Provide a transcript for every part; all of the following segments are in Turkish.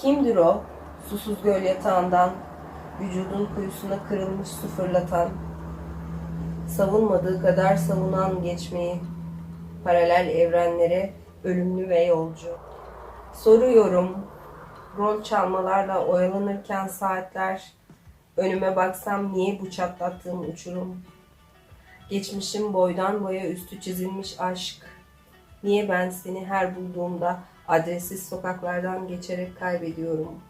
Kimdir o? Susuz göl yatağından, vücudun kuyusuna kırılmış su fırlatan, savunmadığı kadar savunan geçmeyi, paralel evrenlere ölümlü ve yolcu. Soruyorum, rol çalmalarla oyalanırken saatler, önüme baksam niye bu çatlattığım uçurum? Geçmişim boydan boya üstü çizilmiş aşk, niye ben seni her bulduğumda adressiz sokaklardan geçerek kaybediyorum?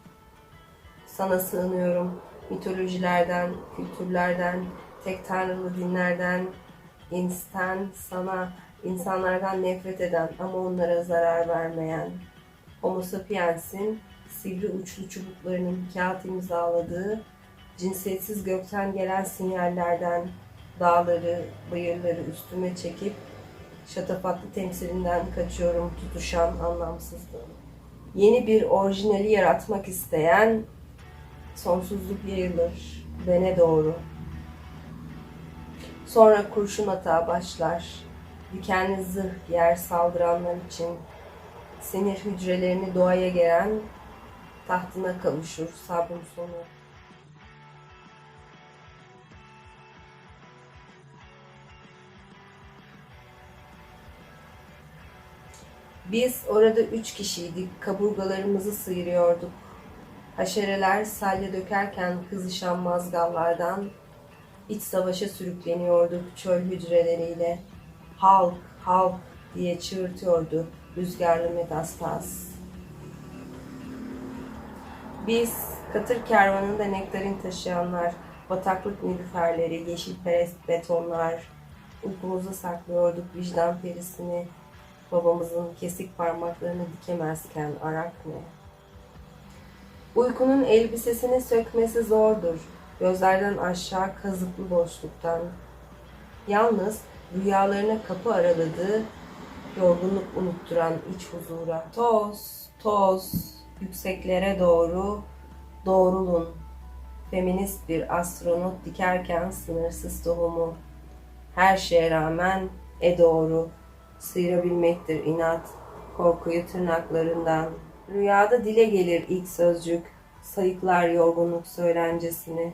Sana sığınıyorum, mitolojilerden, kültürlerden, tek tanrılı dinlerden, insan sana, insanlardan nefret eden ama onlara zarar vermeyen. Homo sapiens'in sivri uçlu çubuklarının kağıt imzaladığı, cinsiyetsiz gökten gelen sinyallerden dağları, bayırları üstüme çekip şatafatlı temsilinden kaçıyorum tutuşan anlamsızlığım. Yeni bir orijinali yaratmak isteyen sonsuzluk yayılır bene doğru. Sonra kurşun atağı başlar. Dikenli zırh yer saldıranlar için. Sinir hücrelerini doğaya gelen tahtına kavuşur sabrın sonu. Biz orada üç kişiydik, kaburgalarımızı sıyırıyorduk. Haşereler salya dökerken kızışan mazgallardan iç savaşa sürükleniyorduk çöl hücreleriyle. Halk, halk diye çığırtıyordu rüzgarlı metastas. Biz katır kervanında nektarin taşıyanlar, bataklık nilüferleri, yeşilperest betonlar, uykumuza saklıyorduk vicdan perisini, babamızın kesik parmaklarını dikemezken arak ne? Uykunun elbisesini sökmesi zordur. Gözlerden aşağı kazıklı boşluktan. Yalnız rüyalarına kapı araladığı yorgunluk unutturan iç huzura. Toz, toz, yükseklere doğru doğrulun. Feminist bir astronot dikerken sınırsız tohumu. Her şeye rağmen e doğru. Sıyırabilmektir inat, korkuyu tırnaklarından. Rüyada dile gelir ilk sözcük, sayıklar yorgunluk söylencesini.